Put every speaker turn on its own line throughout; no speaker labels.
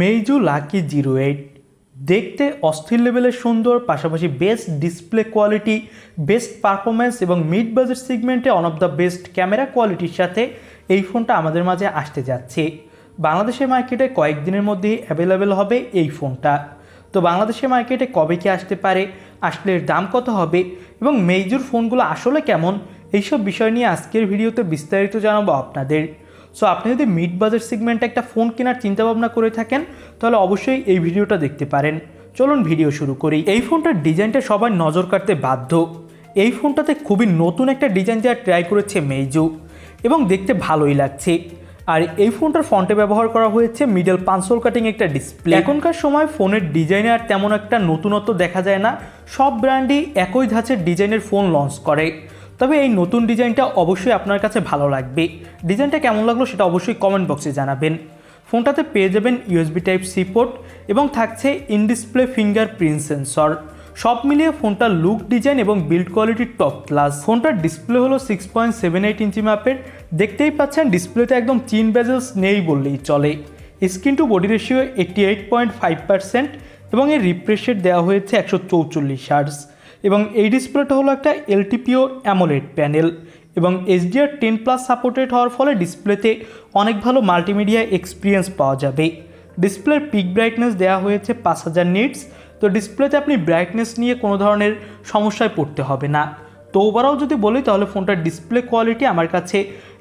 মেইজু lucky zero eight. দেখতে অস্থির লেভেলের সুন্দর, পাশাপাশি best display quality best performance এবং mid budget সিগমেন্টে one of the best camera কোয়ালিটির সাথে এই ফোনটা আমাদের মাঝে আসতে যাচ্ছে। বাংলাদেশের মার্কেটে কয়েকদিনের মধ্যেই অ্যাভেলেবেল হবে এই ফোনটা। তো বাংলাদেশের মার্কেটে কবে কি আসতে পারে, আসলে এর দাম কত হবে এবং মেইজুর ফোনগুলো আসলে কেমন, এইসব বিষয় নিয়ে আজকের ভিডিওতে বিস্তারিত জানাব আপনাদের। সো আপনি যদি মিড বাজেট সেগমেন্টে একটা ফোন কেনার চিন্তাভাবনা করে থাকেন, তাহলে অবশ্যই এই ভিডিওটা দেখতে পারেন। চলুন ভিডিও শুরু করি। এই ফোনটার ডিজাইনটা সবাই নজর কাটতে বাধ্য। এই ফোনটাতে খুবই নতুন একটা ডিজাইন দেওয়ার ট্রাই করেছে মেইজু এবং দেখতে ভালোই লাগছে। আর এই ফোনটার ফ্রন্টে ব্যবহার করা হয়েছে মিডল পাঁচশোল কাটিং একটা ডিসপ্লে এখনকার সময় ফোনের ডিজাইনে আর তেমন একটা নতুনত্ব দেখা যায় না। সব ব্র্যান্ডই একই ধাঁচের ডিজাইনের ফোন লঞ্চ করে। তবে এই নতুন ডিজাইনটা অবশ্যই আপনার কাছে ভালো লাগবে। ডিজাইনটা কেমন লাগল সেটা অবশ্যই কমেন্ট বক্সে জানাবেন। ফোনটাতে পেয়ে যাবেন ইউএসবি টাইপ সি পোর্ট এবং থাকছে in display fingerprint sensor সব মিলিয়ে ফোনটার লুক ডিজাইন এবং বিল্ড কোয়ালিটি টপ ক্লাস ফোনটার ডিসপ্লে হলো six point seven eight inch ম্যাপের দেখতেই পাচ্ছেন ডিসপ্লেতে একদম চিন বেজেলস নেই বললেই চলে। Screen to body ratio eighty eight point five percent এবং এর রিফ্রেশ রেট দেওয়া হয়েছে একশো চৌচল্লিশ হার্টস এবং এই ডিসপ্লেটা হলো একটা এলটিপিও অ্যামোলেড প্যানেল এবং এইচডিআর টেন প্লাস সাপোর্টেড হওয়ার ফলে ডিসপ্লেতে অনেক ভালো মাল্টিমিডিয়া এক্সপিরিয়েন্স পাওয়া যাবে। ডিসপ্লের পিক ব্রাইটনেস দেওয়া হয়েছে পাঁচ হাজার নিটস তো ডিসপ্লেতে আপনি ব্রাইটনেস নিয়ে কোনো ধরনের সমস্যায় পড়তে হবে না। তো ওভারঅল যদি বলি, তাহলে ফোনটার ডিসপ্লে কোয়ালিটি আমার কাছে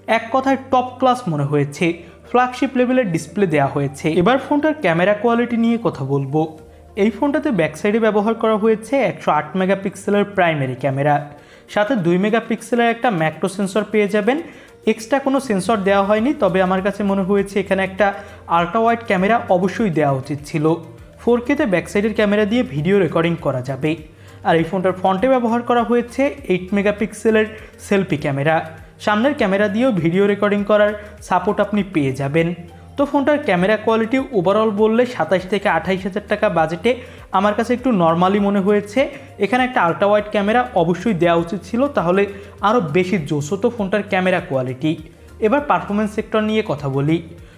এক কথায় টপ ক্লাস মনে হয়েছে। ফ্ল্যাগশিপ লেভেলের ডিসপ্লে দেওয়া হয়েছে। এবার ফোনটার ক্যামেরা কোয়ালিটি নিয়ে কথা বলব। এই ফোনটাতে ব্যাক সাইডে ব্যবহার করা হয়েছে একশো আট মেগাপিক্সেলের প্রাইমারি ক্যামেরা সাথে দুই মেগাপিক্সেলের একটা ম্যাক্রো সেন্সর পেয়ে যাবেন। এক্সট্রা কোনো সেন্সর দেওয়া হয়নি, তবে আমার কাছে মনে হয়েছে এখানে একটা আল্ট্রা ওয়াইড ক্যামেরা অবশ্যই দেওয়া উচিত ছিল। ফোর কেতে ব্যাক সাইডের ক্যামেরা দিয়ে ভিডিও রেকর্ডিং করা যাবে। আর এই ফোনটার ফ্রন্টে ব্যবহার করা হয়েছে এইট মেগাপিক্সেলের সেলফি ক্যামেরা সামনের ক্যামেরা দিয়েও ভিডিও রেকর্ডিং করার সাপোর্ট আপনি পেয়ে যাবেন। তো ফোনটার ক্যামেরা কোয়ালিটি ওভারঅল বললে সাতাশ থেকে আঠাইশ হাজার টাকা বাজেটে আমার কাছে একটু নর্মালি মনে হয়েছে। এখানে একটা আল্ট্রা ওয়াইড ক্যামেরা অবশ্যই দেওয়া উচিত ছিল, তাহলে আরও বেশি জোস হতো ফোনটার ক্যামেরা কোয়ালিটি এবার পারফরমেন্স সেক্টর নিয়ে কথা বলি।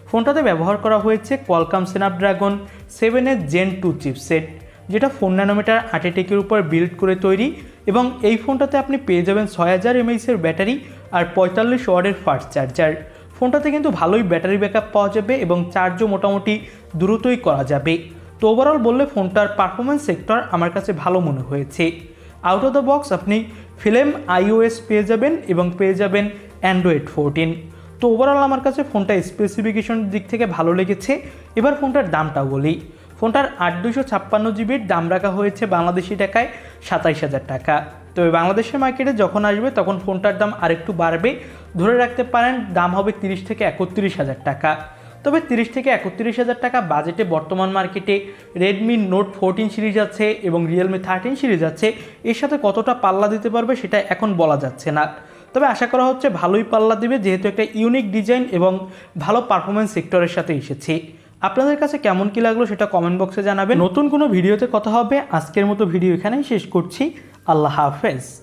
ফোনটাতে ব্যবহার করা হয়েছে কোয়ালকাম স্ন্যাপড্রাগন সেভেনের জেন টু চিপসেট যেটা ফোর ন্যানোমিটার আর্টেটেকের উপর বিল্ড করে তৈরি, এবং এই ফোনটাতে আপনি পেয়ে যাবেন ছয় হাজার এমএইচের ব্যাটারি আর পঁয়তাল্লিশ ওয়ার্ডের ফাস্ট চার্জার ফোনটাতে কিন্তু ভালোই ব্যাটারি ব্যাকআপ পাওয়া যাবে এবং চার্জও মোটামুটি দ্রুতই করা যাবে। তো ওভারঅল বললে ফোনটার পারফরমেন্স সেক্টর আমার কাছে ভালো মনে হয়েছে। আউট অফ দ্য বক্স আপনি ফিলেম আইওএস পেয়ে যাবেন এবং পেয়ে যাবেন অ্যান্ড্রয়েড ফোরটিন তো ওভারঅল আমার কাছে ফোনটা স্পেসিফিকেশনের দিক থেকে ভালো লেগেছে। এবার ফোনটার দামটা বলি। ফোনটার আট দুশো ছাপ্পান্ন জিবির দাম রাখা হয়েছে বাংলাদেশি টাকায় সাতাইশ হাজার টাকা। তবে বাংলাদেশের মার্কেটে যখন আসবে, তখন ফোনটার দাম আরেকটু বাড়বে। ধরে রাখতে পারেন, দাম হবে তিরিশ থেকে একত্রিশ হাজার টাকা। তবে তিরিশ থেকে একত্রিশ হাজার টাকা বাজেটে বর্তমান মার্কেটে রেডমি নোট ফোরটিন সিরিজ আছে এবং রিয়েলমি থার্টিন সিরিজ আছে। এর সাথে কতটা পাল্লা দিতে পারবে সেটা এখন বলা যাচ্ছে না। তবে আশা করা হচ্ছে ভালোই পাল্লা দিবে, যেহেতু একটা ইউনিক ডিজাইন এবং ভালো পারফরমেন্স সেক্টরের সাথে এসেছে। আপনাদের কাছে কেমন কি লাগল সেটা কমেন্ট বক্সে জানাবেন। নতুন কোনো ভিডিওতে কথা হবে, আজকের মতো ভিডিও এখানেই শেষ করছি। আল্লাহ হাফেজ।